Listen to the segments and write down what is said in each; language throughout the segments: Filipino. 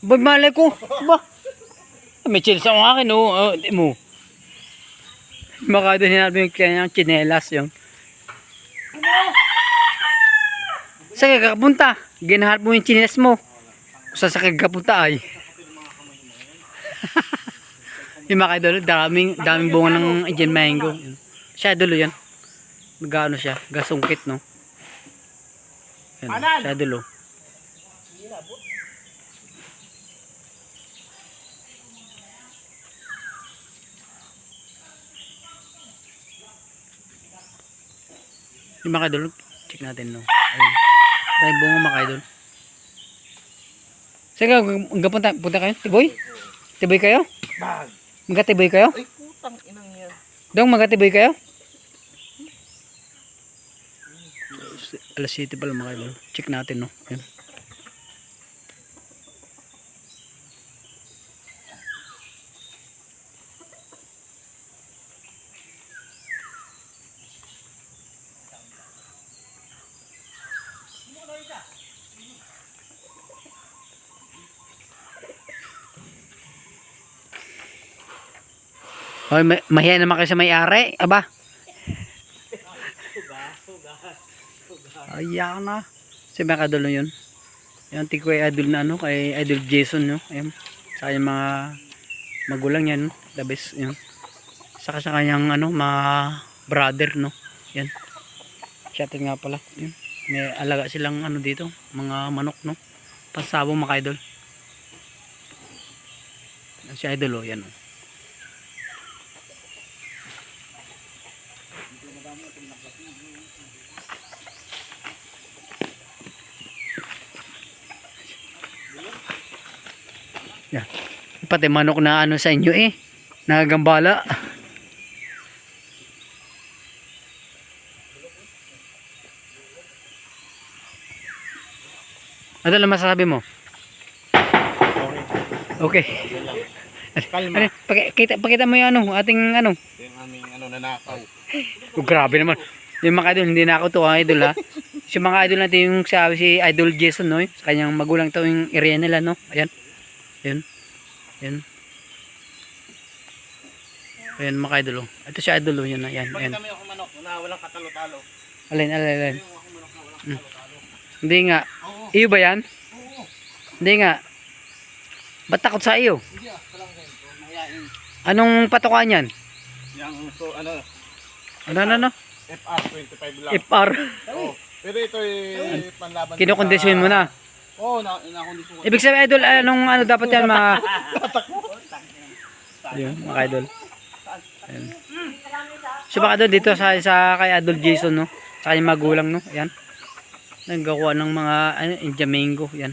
Ba, malay ko. Ba? May chill sa akin, oh. Oh, di mo. Baka doon hinarap yung kanyang chinelas yung. Saan ka kapunta? Ginaharap mo yung chinelas mo. Saan sa kagapunta ay? yung mga idol, daming, daming bunga ng Indian mango. Siya dulo yan. Magano siya, gasungkit no. Yan, siya dulo. Yung mga idol, check natin no. Ayun. Dahil bunga mga idol. Sige, magpunta punta kayo. Tiboy? Tiboy kayo? Magkatiboy kayo? Ay, putang inang yan. Dong, magkatiboy kayo? Alas 7 pala mga idol. Check natin no. Ayun. Hoy, may, mahiya naman kayo sa may-ari. Aba. Ayan na. Si mga kadulo yun. Yung antik ko ay idol na ano, kay idol Jason, no? Ayan. Sa kanyang mga magulang yan? The best, yun. Saka sa kanyang, ano, mga brother, no? Yan. Shoutout nga pala. Yun. May alaga silang, ano dito, mga manok, no? Pasabong mga idol. Si idol, oh, yan, oh. Yan. Pati manok na ano sa inyo eh. Nagagambala. Ano lang masasabi mo? Okay. Kalma. Ano, pakita, pakita mo yung ano, ating ano. Ito yung aming ano, nanakaw. Oh, grabe naman. Yung mga idol, hindi na ako to, ah, idol ha. Si mga idol natin yung sabi si Idol Jason, no? Sa kanyang magulang to yung area nila, no? Ayan. Ayan. Ayan. Ayan mga idol, oh. Ito si idol, oh. Yan, ayan. ayan. Bakit kami ako manok na walang katalo-talo? Alin, alin, alin. Hindi nga. Oo. Iyo ba yan? Oo. Hindi nga. Ba't takot sa iyo? Hindi ah, walang ganito. Mahihain. Anong patukan yan? Yung so, ano, Ano, ano, ano? FR 25 lang. FR. Oo. Pero ito ay panlaban. Kinukondisyon mo na. Oo, na nakondisyon ko. Ibig sabihin, idol, anong ano dapat yan, mga... Yun, mga idol. Ayan. So, mga idol, dito sa, sa kay Idol Jason, no? Sa kanyang magulang, no? Ayan. Naggawa ng mga, ano, India mango. Ayan.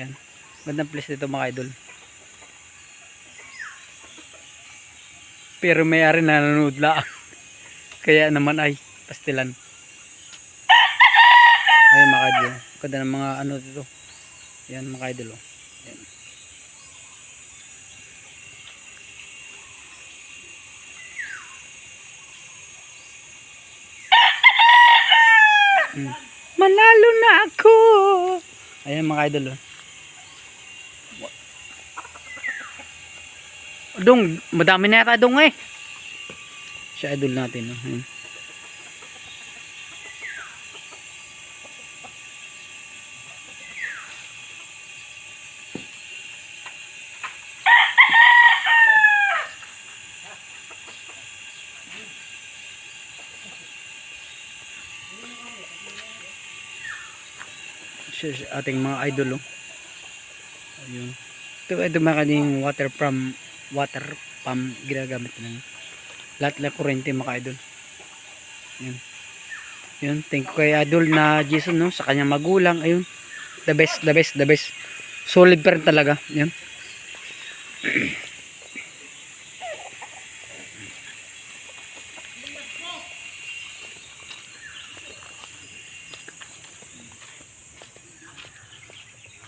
Ayan. Gandang place dito, mga idol. Pero may ari nanonood lang. Kaya naman ay pastilan. Ayan mga idol. Ganda ng mga ano dito. Ayan mga idol. Oh. Ayan. Mm. Manalo na ako. Ayan mga idol. Oh. Dong, madami na yata dong eh. Siya idol natin. Oh. Ayan. Ating mga idol oh. ayun. Ito ito mga kaning water pump water pump ginagamit lang lahat lang kurente mga idol. Yun yun thank you kay idol na Jason no sa kanyang magulang. Ayun. The best the best the best. Solid pa rin talaga. Yun